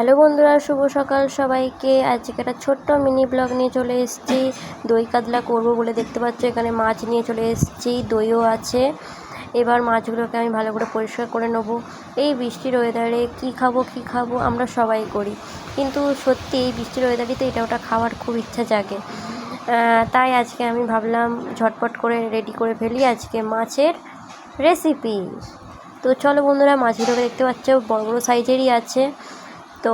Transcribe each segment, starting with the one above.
Hello বন্ধুরা, শুভ সকাল সবাইকে। আজকে একটা ছোট্ট মিনি ব্লগ নিয়ে চলে এসেছি। দই কাতলা করব বলে দেখতে পাচ্ছ, এখানে মাছ নিয়ে চলে এসেছি, দইও আছে। এবার মাছগুলোকে আমি ভালো করে পরিষ্কার করে নেব। এই বৃষ্টির ওয়েদারে কি খাব কি খাব, আমরা সবাই করি। কিন্তু সত্যি এই বৃষ্টির ওয়েদারিতে এটা ওটা খাওয়ার খুব ইচ্ছা জাগে। তাই আজকে আমি ভাবলাম ঝটপট করে রেডি করে ফেলি আজকে মাছের রেসিপি তো চলো বন্ধুরা, মাছগুলোকে দেখতে পাচ্ছ, বড় বড় সাইজেরই আছে। তো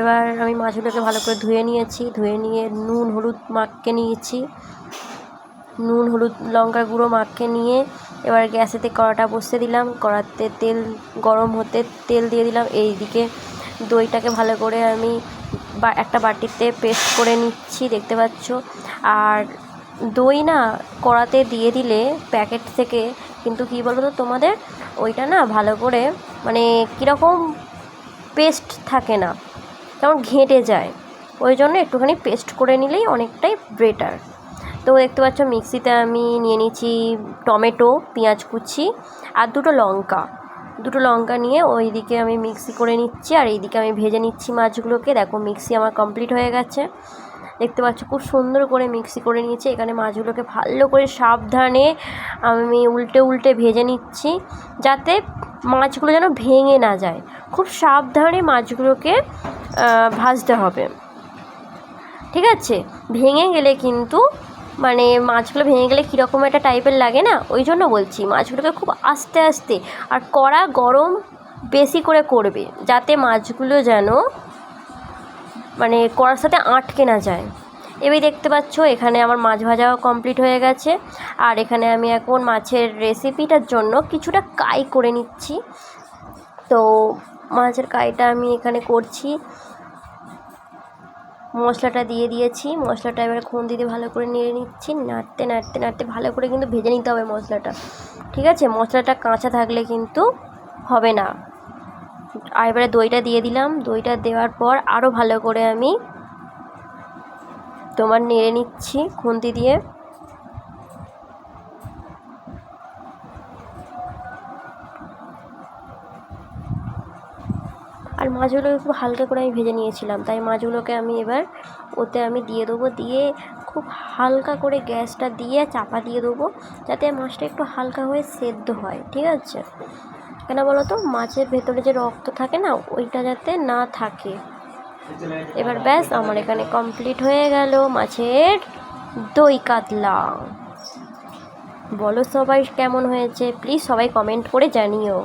এবার আমি মাছগুলোকে ভালো করে ধুয়ে নিয়েছি, ধুয়ে নিয়ে নুন, হলুদ মাখকে নিয়েছি। নুন, হলুদ, লঙ্কার গুঁড়ো মাখকে নিয়ে এবার গ্যাসেতে কড়াটা বসতে দিলাম। কড়াতে তেল গরম হতে তেল দিয়ে দিলাম। এইদিকে দইটাকে ভালো করে আমি একটা বাটিতে পেস্ট করে নিচ্ছি, দেখতে পাচ্ছ। আর দই না কড়াতে দিয়ে দিলে প্যাকেট থেকে, কিন্তু কী বলো তো তোমাদের? ওইটা না ভালো করে মানে কীরকম পেস্ট থাকে না, যেমন ঘেঁটে যায়, ওই জন্য একটুখানি পেস্ট করে নিলেই অনেকটাই বেটার। তো দেখতে পাচ্ছ, মিক্সিতে আমি নিয়ে নিচ্ছি টমেটো, পেঁয়াজ কুচি আর দুটো লঙ্কা। দুটো লঙ্কা নিয়ে ওইদিকে আমি মিক্সি করে নিচ্ছি আর এইদিকে আমি ভেজে নিচ্ছি মাছগুলোকে। দেখো, মিক্সি আমার কমপ্লিট হয়ে গেছে। দেখতে পাচ্ছ, খুব সুন্দর করে মিক্সি করে নিয়েছি। এখানে মাছগুলোকে ভালো করে সাবধানে আমি উল্টে উল্টে ভেজে নিচ্ছি, যাতে মাছগুলো যেন ভেঙে না যায়। খুব সাবধানে মাছগুলোকে ভাজতে হবে। ঠিক আছে? ভেঙে গেলে কিন্তু মানে মাছগুলো ভেঙে গেলে কীরকম একটা টাইপের লাগে না? ওই জন্য বলছি, মাছগুলোকে খুব আস্তে আস্তে আর কড়া গরম বেশি করে করবে, যাতে মাছগুলো যেন মানে কড়ার সাথে আটকে না যায়। এবার দেখতে পাচ্ছ, এখানে আমার মাছ ভাজাও কমপ্লিট হয়ে গেছে। আর এখানে আমি এখন মাছের রেসিপিটার জন্য কিছুটা কাই করে নিচ্ছি। তো মাছের কাইটা আমি এখানে করছি। মশলাটা দিয়ে দিয়েছি। মশলাটা এবার খুন্তি দিয়ে ভালো করে নেড়ে নিচ্ছি। নাড়তে নাড়তে নাড়তে ভালো করে কিন্তু ভেজে নিতে হবে মশলাটা। ঠিক আছে? মশলাটা কাঁচা থাকলে কিন্তু হবে না। আর এবারে দইটা দিয়ে দিলাম। দইটা দেওয়ার পর আরও ভালো করে আমি তোমার নেড়ে নিচ্ছি খুন্তি দিয়ে। আর মাছগুলোকে খুব হালকা করে আমি ভেজে নিয়েছিলাম। তাই মাছগুলোকে আমি এবার ওতে আমি দিয়ে দেবো, দিয়ে খুব হালকা করে গ্যাসটা দিয়ে চাপা দিয়ে দেবো, যাতে মাছটা একটু হালকা হয়ে সেদ্ধ হয়, ঠিক আছে? কেন বলো তো মাছের ভেতরে যে রক্ত থাকে না, ওইটা যাতে না থাকে। এবার ব্যাস, আমার এখানে কমপ্লিট হয়ে গেল মাছের দই কাতলা। বলো সবাই কেমন হয়েছে? প্লিজ সবাই কমেন্ট করে জানিও।